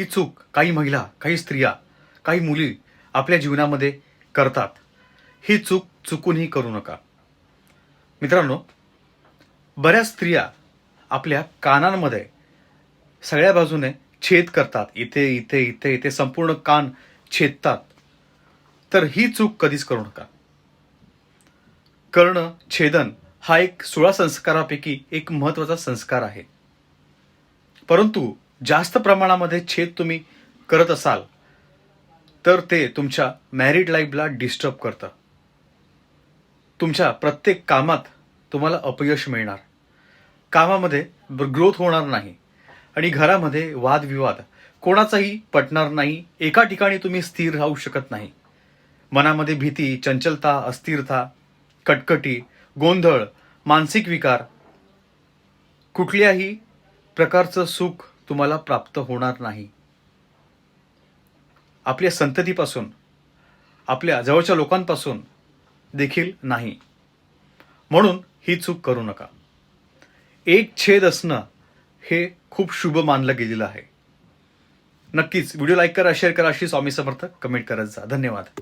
ही चूक काही महिला काही स्त्रिया काही मुली आपल्या जीवनामध्ये करतात. ही चूक चुकूनही करू नका. मित्रांनो बऱ्याच स्त्रिया आपल्या कानांमध्ये सगळ्या बाजूने छेद करतात. इथे इथे इथे इथे संपूर्ण कान छेदतात. तर ही चूक कधीच करू नका. कर्ण छेदन हा एक सोळा संस्कारापैकी एक महत्त्वाचा संस्कार आहे. परंतु जास्त प्रमाणामध्ये छेद तुम्ही करत असाल तर ते तुमच्या मॅरिड लाईफला डिस्टर्ब करतं. तुमच्या प्रत्येक कामात तुम्हाला अपयश मिळणार. कामामध्ये ग्रोथ होणार नाही आणि घरामध्ये वादविवाद कोणाचाही पटणार नाही एका ठिकाणी तुम्ही स्थिर राहू शकत नाही. मनामध्ये भीती चंचलता अस्थिरता कटकटी गोंधळ मानसिक विकार कुठल्याही प्रकारचं सुख तुम्हाला प्राप्त होणार नाही. आपल्या संततीपासून आपल्या जवळच्या लोकांपासून देखील नाही. म्हणून ही चूक करू नका. एक छेद असणं हे खूप शुभ मानलं गेलेलं आहे. नक्कीच व्हिडिओ लाईक करा शेअर करा अशी स्वामी समर्थ कमेंट करत जा. धन्यवाद.